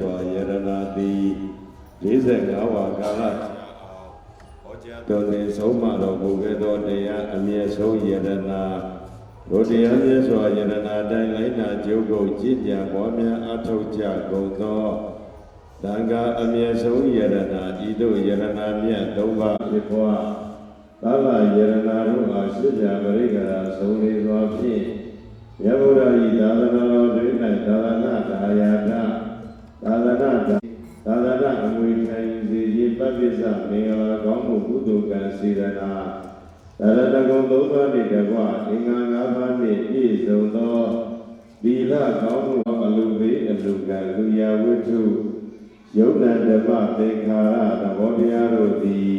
စွာယရနာသည်45ဝါကာလတော်နေဆုံးမတော်မူခဲ့သောတရားအမြတ်ဆုံးယရနာတို့တရားမြတ်စွာယရနာတိုင်းလိုက်နာကျုပ်ကိုကြည်ကြံပွားများအထောက်ကြကုန်သောသံဃာအမြတ်ဆုံးယရနာဤသို့ယရနာမြတ်သုံးပါးဖြစ်ပွားသာလယရနာတို့အားရှိကြပရိက္ခရာဆုံးလေစွာဖြင့်ယဗုဒ္ဓဤသာသနာတော်တွင်၌သာသနာဒါယာက သာသနာဒါသာသနာအမွေခံယူစေခြင်းပပိစ္စမင်္ဂလာကောင်းမှုကုသိုလ်ကံစေရနာသာရတကုံသုံးပါးနှင့်တကွအင်္ဂါ၅ပါးနှင့်ပြည့်စုံသောသီလကောင်းမှုအလူဘေးအလူကံလူရဝိထုယုံနာဓမ္မသင်္ခါရသဘောတရားတို့သည်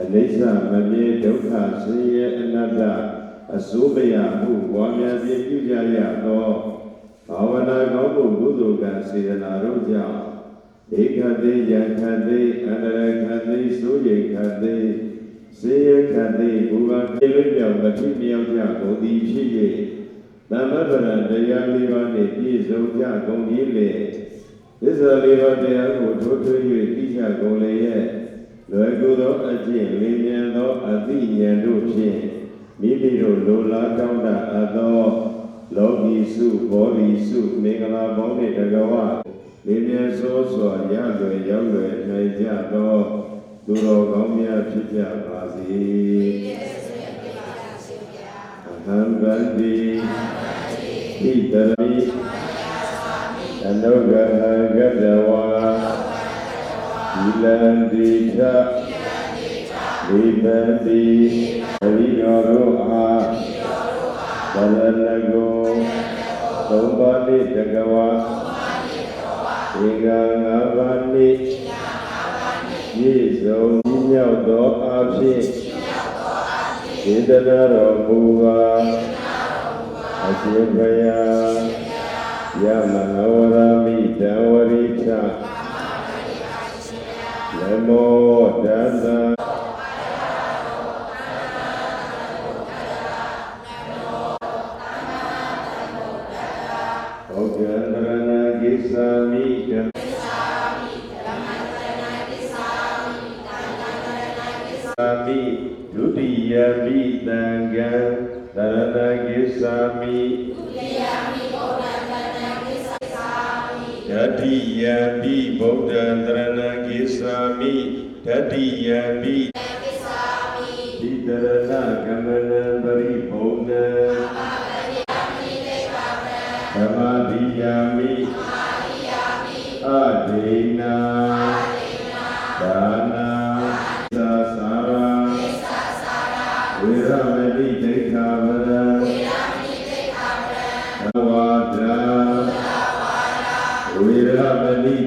အနိစ္စမမြဲဒုက္ခဆင်းရဲအနတ္တအစိုးမရမှုဝါများဖြင့်ပြုကြရသော ဘာဝနာကောင်းမှုကုသိုလ်ကံစေတနာတို့ကြောင့်ဧကတိယံခန္တိအန္တရခန္တိစိုးရိမ်ခန္တိစေယခန္တိဘူကပြေလွမြောက်မထိမြောက်ကြကုန်သည်ဖြစ်၍သမ္မဗရတရားလေးပါးနှင့်ပြည့်စုံကြကုန်၏လေသစ္စာလေးပါးတရားကိုထိုးထွင်း၍သိကြကုန်လေရဲ့လွယ်ကူသောအကျင့်လင်းမြန်သောအသိဉာဏ်တို့ဖြင့်မိမိတို့လိုလားတောင်းတအပ်သော လောကီစုဘောဓိစုမင်္ဂလာပေါင်းနှင့်တကဝလေမြဲသောစွာရလွယ်ရောက်လွယ်နိုင်ကြသောသူတော်ကောင်းများဖြစ်ကြပါစေအဟံဗန္တိဣတရိအနုဂဟံဂတဝါဤလံတိထဝိပတိပရိယောတို့အား သရဏဂုံသုံးပါးနှင့်တကဝါဧကငါးပါးနှင့်ပြည့်စုံမြောက်သောအဖြစ်ဒေသနာတော်မူပါအရှင်ဘုရားယမနောရမိတဝရိချနမောတတ္တိယမိတံကံတရဏကိသာမိတတိယမိဗုဒ္ဓံတရဏကိသာမိတတိယမိဣတရဏကမနံပရိဘုံနံဓမ္မတိယာမိ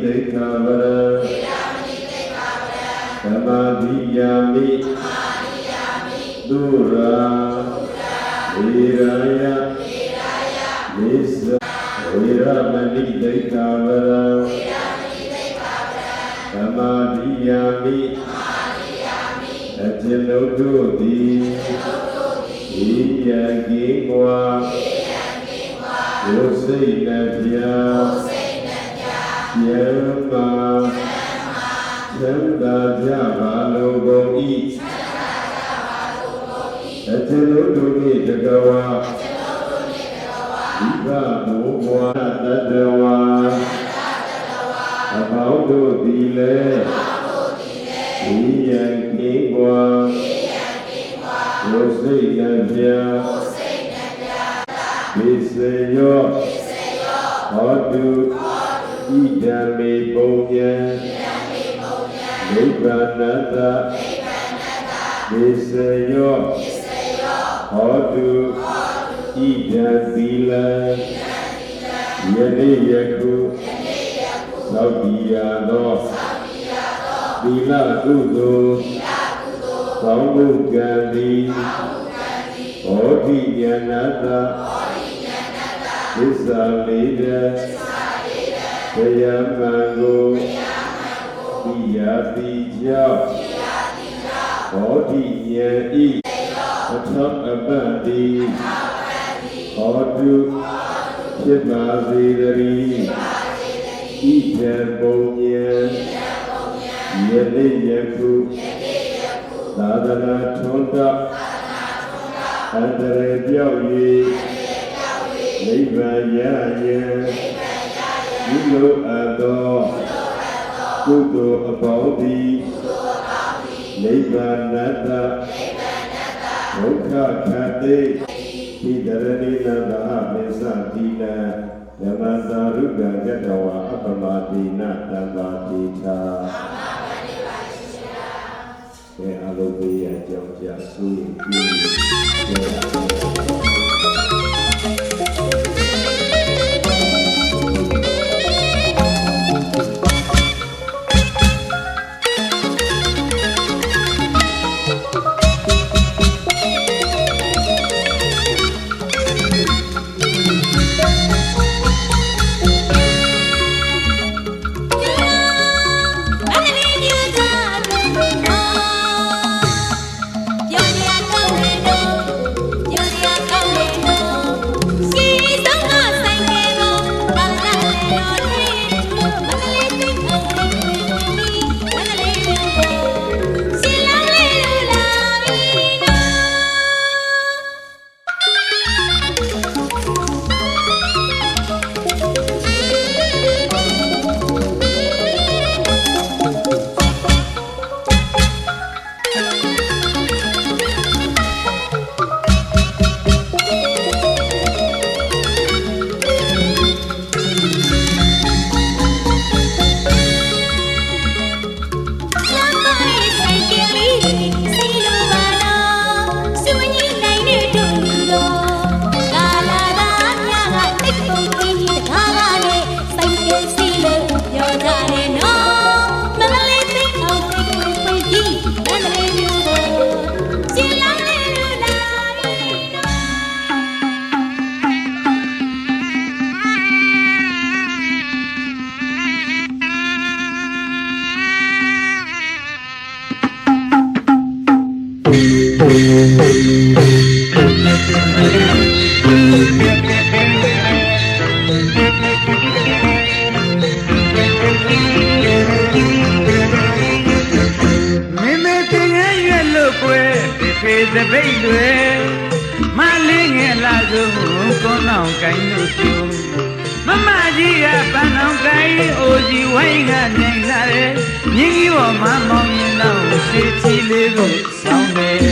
မတိဒိဋ္ဌာဝရဓမ္မတိယာမိသူရာဝေရာယနိစ္စဝေရမဏိဒိဋ္ဌာဝရသမာဓိယာမိအကျဉ်ုပ်တို့သည်ဤယံကိကွာဘုစိတ်နှပြ ယမသံသာကြပါလုံးကုန်ဤအကျဉ်ုပ်တို့၏တကဝါဣဗမောဘဝတတဝါအဘောင်းတို့သည်လည်းဤယံကိကွာဘုစိတ်နှပြမေစေယောဟောတု ဣဒံမေပုံညံနိဗ္ဗာနတမေစေယောဟောတုဣဒံသီလံယနေ့ယခုသောတိယာသောသီလကုသိုလ်သောမှုကံသည်ဘောဓိဉာဏတသစ္စာလေးတဲ့ တရားမှန်ကိုသိရသည်ကြောင့်ဘောဓိဉာဏ်ဤအထောက်အပံ့သည်ဟောတုဣဖြစ်ပါစေတည်းဣထေပုံညံယနေ့ယခုသာသနာထွန်းတအန္တရာယ်ပြောက်၍နိဗ္ဗာန်ရရ န်ဒီလိုအပ်သောကုသိုလ်အပေါင်းသည်နိဗ္ဗာန်တ္တဒုက္ခခတ်တိဒီတရဏိနန္ဒအမေသတိနံယမတာရုကံကတဝါအပမတိနတံပါတိသာဘယ်အလုပ်ပေးရကြောင်းကြဆိုရင်ပြည့်တယ် ဖေသပိတ်တွေမလေးငယ်လာဆုံးကွန်းအောင်ကိုင်းလို့ကျုံမမကြီးကပန်းအောင်ကိုင်းအိုကြီးဝိုင်းကနိုင်လာတယ်မြင်းကြီးပေါ်မှာမောင်ရင်တော့ရွှေချီလေးကိုဆောင်းတယ်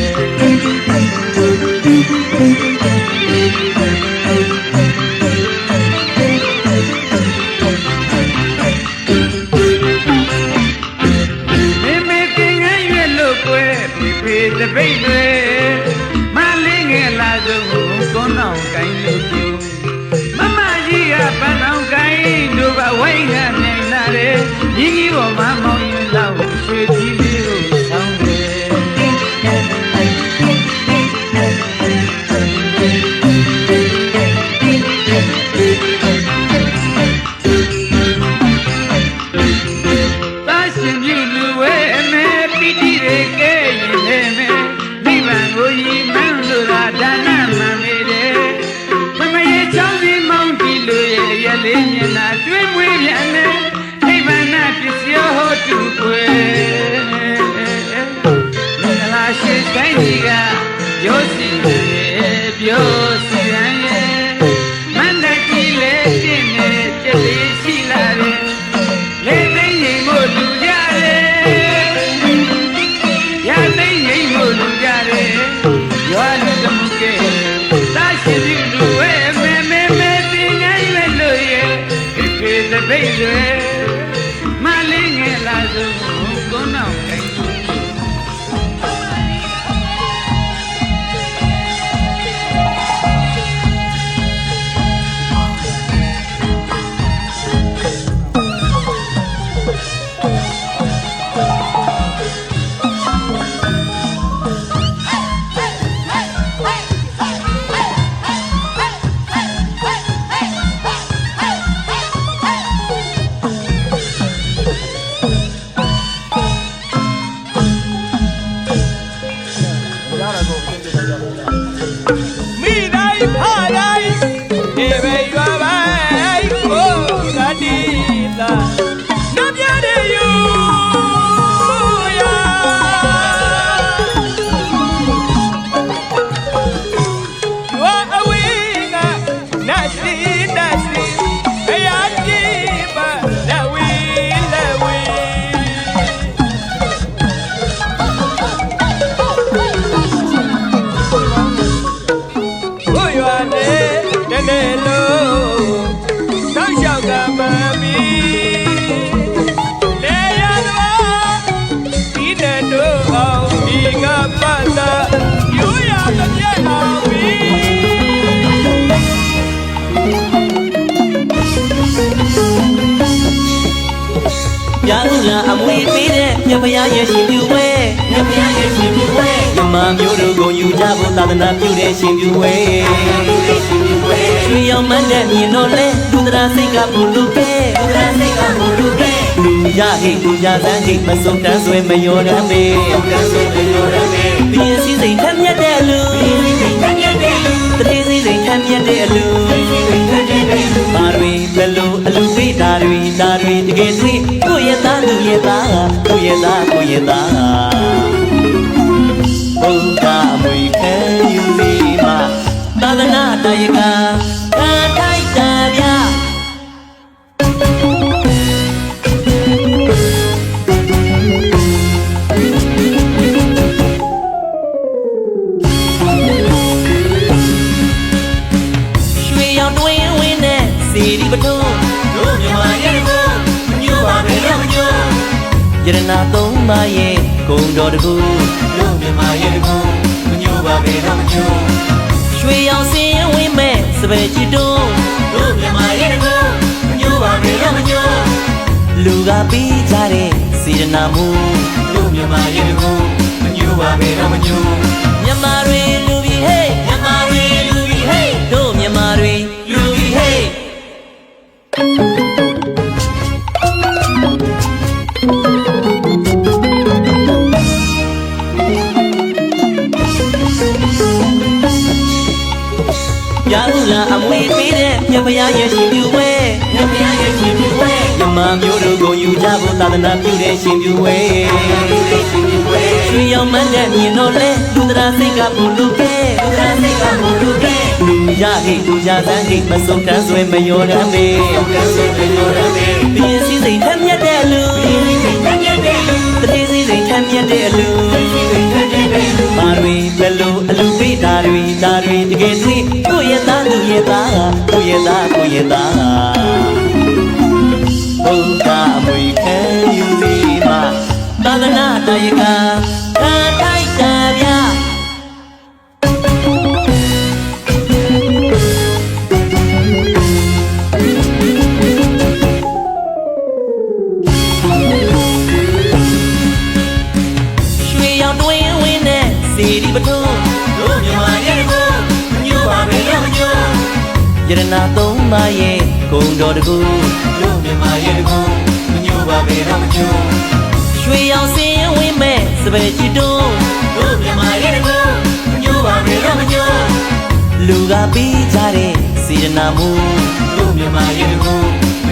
ဖရာရဲ့ရှင်ပြုဝဲမြတ်ဖရာရဲ့ရှင်ပြုဝဲမြမမျိုးတို့ကိုယူကြဖို့သာသနာပြုတဲ့ရှင်ပြုဝဲရွှေရောင်မန်းတဲ့မြင်တော့လဲလူတရာစိတ်ကဘုလူပဲလူတရာစိတ်ကဘုလူပဲလူရဟိလူရသန်းဟိမစုံတန်းဆွဲမယောရမ်းမေတန်းဆွဲမယောရမ်းမေပြင်းစည်းစိမ်ထက်မြက်တဲ့လူပြင်းစည်းစိမ်ထက်မြက်တဲ့လူတတိစည်းစိမ်ထက်မြက်တဲ့အလူမာတွေဘယ်လိုအလူပေး တာတွေဒါတွေတကယ်တွေ့ကိုယ့်ရဲ့သားလူရဲ့သားကိုယ့်ရဲ့သားကိုယ့်ရဲ့သားဘုရားမွေခံယူစီမှာသာသနာတရားက နာသုံးပါရဲ့ဂုံတော်တကူတို့မြမရဲ့ကိုညိုပါပဲတော့ညိုရွှေရောင်စင်ဝင်းမဲ့စပယ်ချီတုံးတို့မြမရဲ့ကိုညိုပါပဲတော့ညိုလူကပြီးကြတဲ့စီရနာမှုတို့မြမရဲ့ကိုညိုပါပဲတော့ညိုမြမတွေလူပြီးဟေးမြမတွေလူပြီးဟေးတို့မြမတွေလူပြီးဟေးရာ ပေးတဲ့မြတ်ဖရာရဲ့ရှင်ပြုဝဲမြတ်ဖရာရဲ့ရှင်ပြုဝဲမြမမျိုးတို့ကိုယူကြဖို့သာသနာပြုတဲ့ရှင်ပြုဝဲရွှေရောင်မန်းတဲ့မြင်တော့လဲလူတရာစိတ်ကဘုလူပဲလူတရာစိတ်ကဘုလူပဲလူရဟိလူရသန်းဟိမစုံတန်းဆွဲမယောရမ်းမေပြင်းစည်းစိမ်ထက်မြက်တဲ့လူတတိစည်းစိမ်ထက်မြက်တဲ့လူမာတွေဘယ်လိုအလူပေးတာတွေဒါတွေတကယ်တွေ့ကိုယ့်ရဲ့သားလူရဲ့သားကိုယ့် ရဲ့သားကိုယ့်ရဲ့သားဘုရားမွေခံယူစီမှာသာသနာတရား ကူတို့မြမရဲ့ကိုညိုပါပဲတော့ညိုရွှေရောင်စင်ဝင်းမဲ့စပယ်ချီတုံးတို့မြမရဲ့ကိုညိုပါပဲတော့ညိုလူကပြီးကြတဲ့စေရနာမှုတို့မြမရဲ့ကို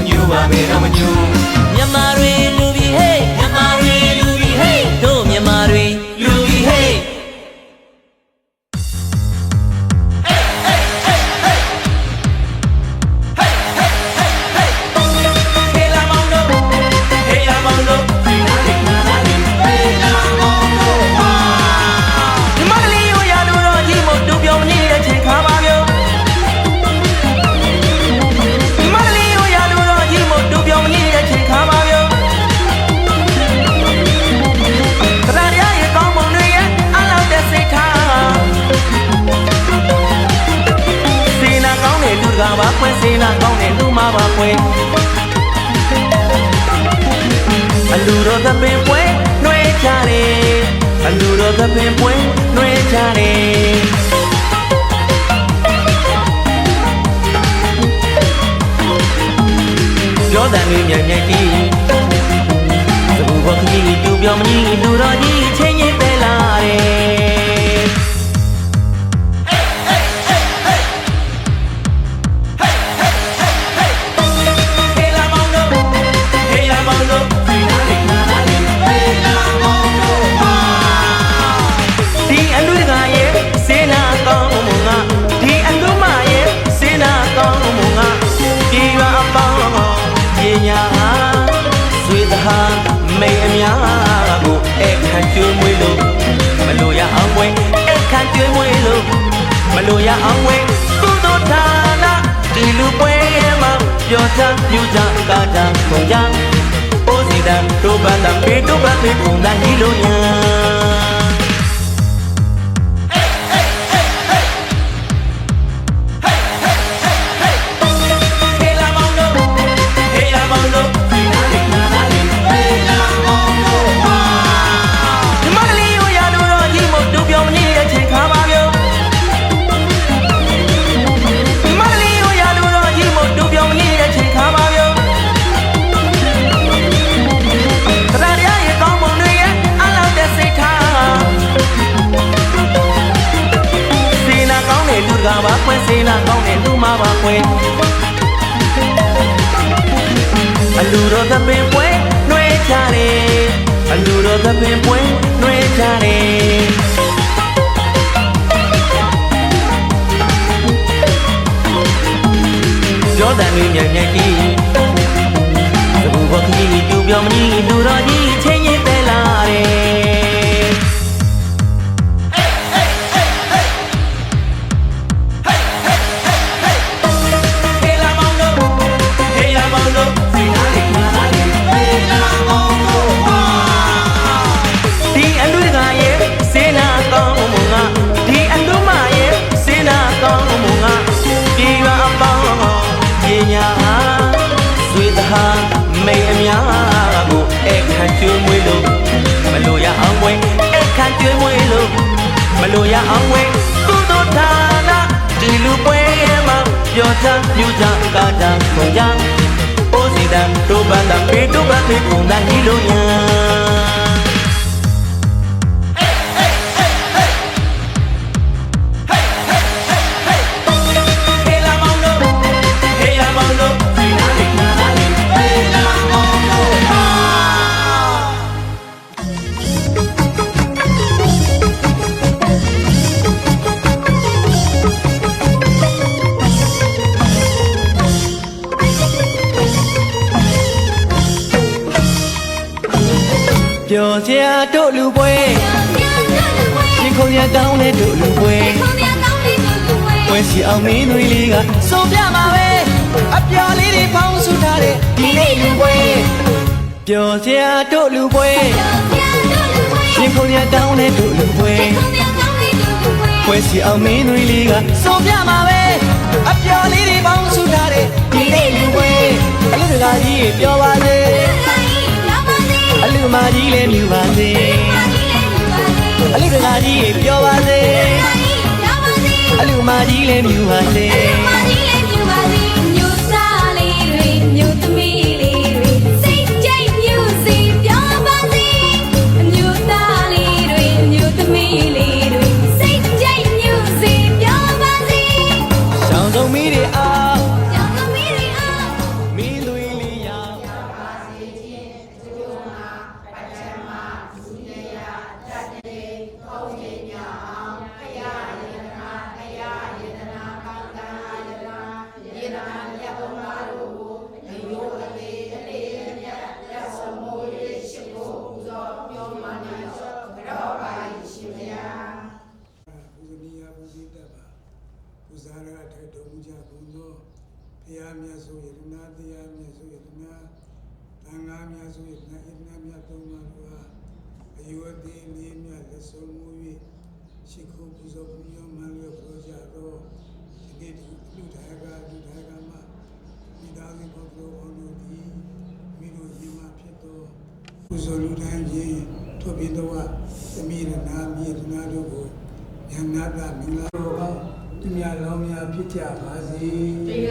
ညိုပါပဲတော့ညိုမြမတွေလူ ပြောတယ်မြမြမြတီးသဘူဘခကြီးတူပြောမကြီးလူတော် စီတံတို့ပန်းတံ အလူတော်သပင်ပွဲနှွေးချတယ်ပြောတန်တွေမြန်မြန်ကြီးသဘူဘခကြီးတူပြောမကြီးလူတော်ကြီး မလို့ရအောင်ဝဲကုသိုလ်ဒါနဒီလူပွဲမှာပြောချမြူချကာတာခွန်ကြအိုးစီတန်တို့ပန်းတာပေတို့ပန်းပေပုံတိုင်းဒီလိုညာ တို့လူပွဲရှင်ခုံရကောင်းတဲ့တို့လူပွဲပွဲစီအောင်မင်းတွေလေးကစုံပြမှာပဲအပျော်လေးတွေပေါင်းစုထားတဲ့ဒီနေ့လူပွဲပျော်စရာတို့လူပွဲရှင်ခုံရကောင်းတဲ့တို့လူပွဲပွဲစီအောင်မင်းတွေလေးကစုံပြမှာပဲအပျော်လေးတွေပေါင်းစုထားတဲ့ဒီနေ့လူပွဲအလူတကာကြီးပျော်ပါစေအလူ မကြီးလည်းမြူပါစေအလူတကာကြီးပျော်ပါစေအလူမကြီးလည်းမြူပါစေ ပူဇနီယပူဇိတပါပူဇာရထေတော်မူကြကုန်သောဘုရားမြတ်စွာယတနာတရားမြတ်စွာယတနာသံဃာမြတ်စွာယတနာဣတနာမြတ်သုံးပါးတို့အားအယောတိလေးမြတ်လက်ဆုံးမူ၍ရှိခိုးပူဇော်ပူဇော်မှန်လျက်ပြောကြသောဒီနေ့ဒီလူဒါယကလူဒါယကမှာမိသားစုပုဂ္ဂိုလ်အောင်တို့သည်မိတို့ညီမဖြစ်သော ပူဇော်လူတိုင်းချင်းထို့ပြင်တော့သမီးရနာမြေရနာတို့ကိုယန္နာတမင်္ဂလာတော်ကောင်းသူများလောင်းများဖြစ်ကြပါစေပြီးတ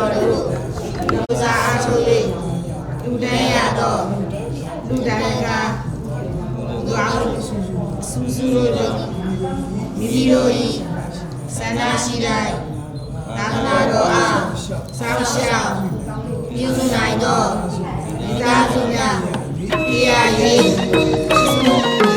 ော့တို့လူစားအားထုတ်၍လူတိုင်းရတော့လူတိုင်းကသူအားစူးစူးလို့တော့မိမိတို့ဤ ဆန္ဒရှိတိုင်းသာသနာတော်အားစောင့်ရှောက်ပြုနိုင်တော့ဒီသားစုများတရား၍ရှ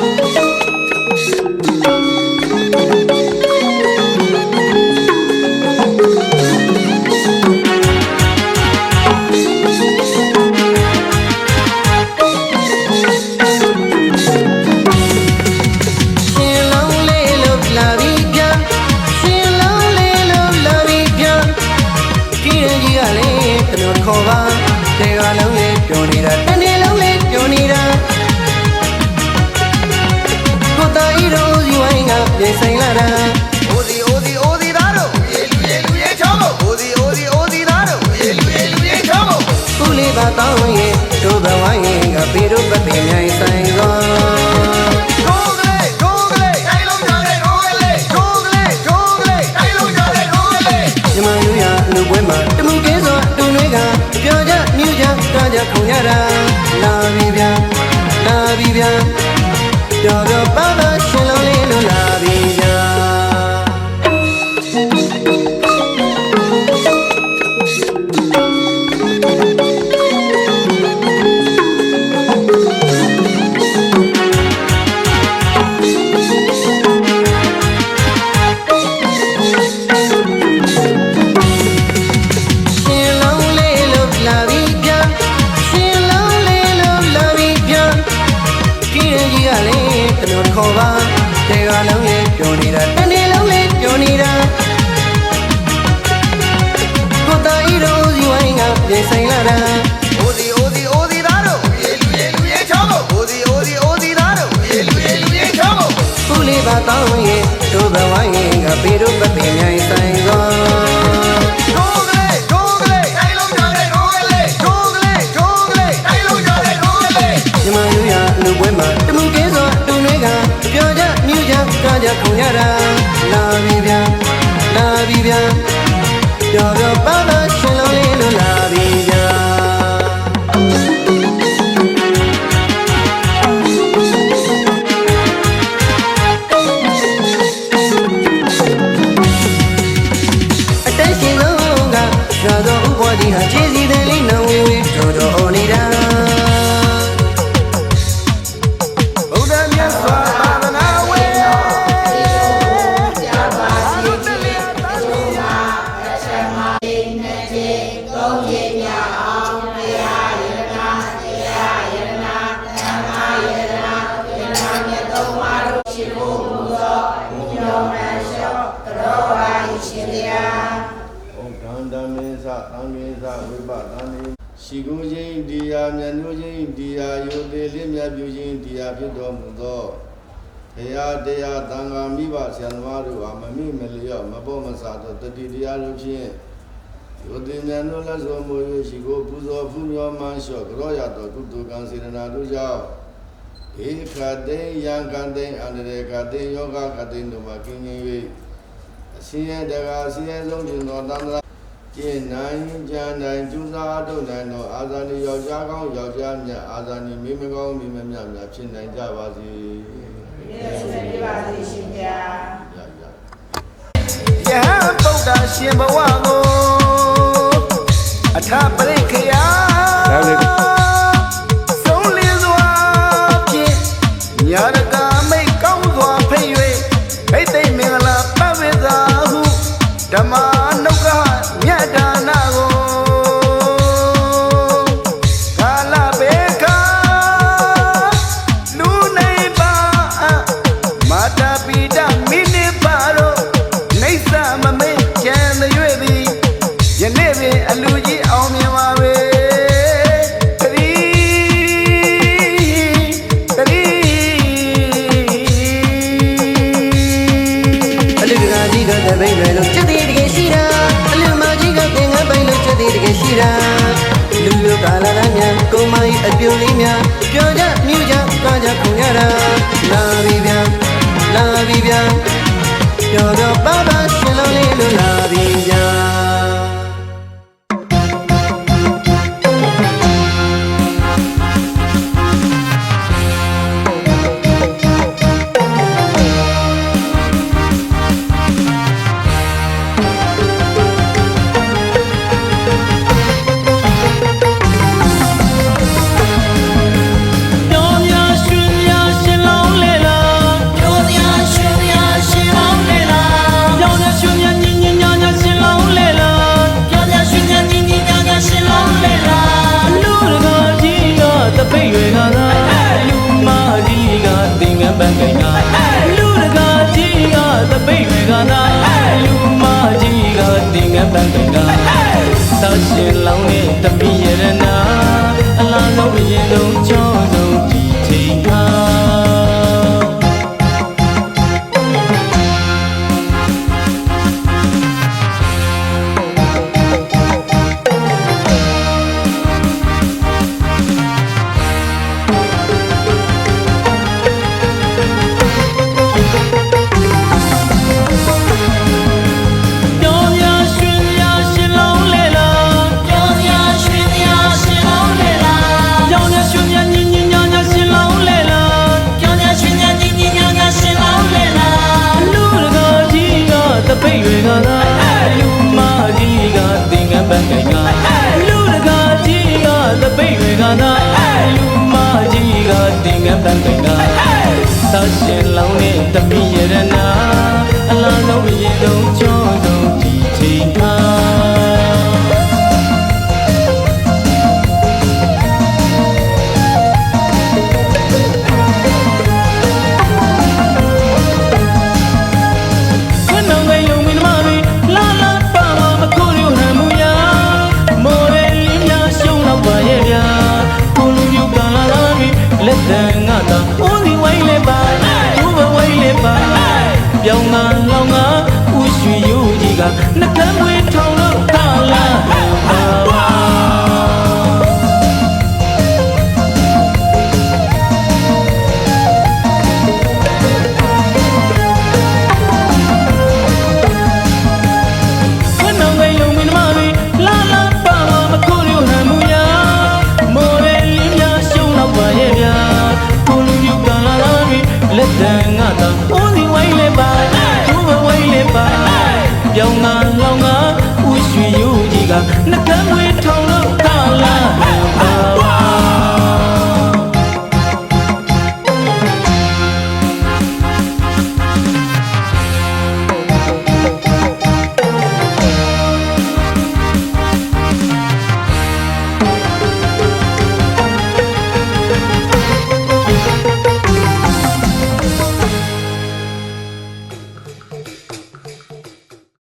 ရာဖြစ်တော်မူသောဘုရားတရားသံဃာမိဘဆရာသမားတို့ဟာမမိမလျော့မပေါ်မစားသောတတိတရားတို့ဖြင့်ယောတိဉာဏ်တို့လက်စွန်မူ၍ရှိကိုပူဇော်ဖူးမြော်မှန်လျှော့ကြောရသောကုသိုလ်ကံစေတနာတို့ကြောင့်ဧခတိယံကတိအန္တရေကတိယောဂကတိတို့မှာကင်းငြိမ်၍အရှင်ရတကာအရှင်ဆုံးရှင်သောတန္တရာ ကျင့်နိုင်ကြံနိုင်ကျူးစားထုတ်နိုင်သောအာဇာနည်ယောက်ျားကောင်းယောက်ျားမြတ်အာဇာနည်မိမကောင်းမိမမြတ်များဖြစ်နိုင်ကြပါစေ။ယေရှုပြပါစေရှင်ဗျာ။ရရ။ယဟန်ဗုဒ္ဓရှင်ဘဝကိုအထပရိခယာဆုံးလေးစွာဖြင့်ညာ မြတ်တန်ခိုင်ကသာရှင်လောင်းနဲ့တပီ ရိုးကြီးက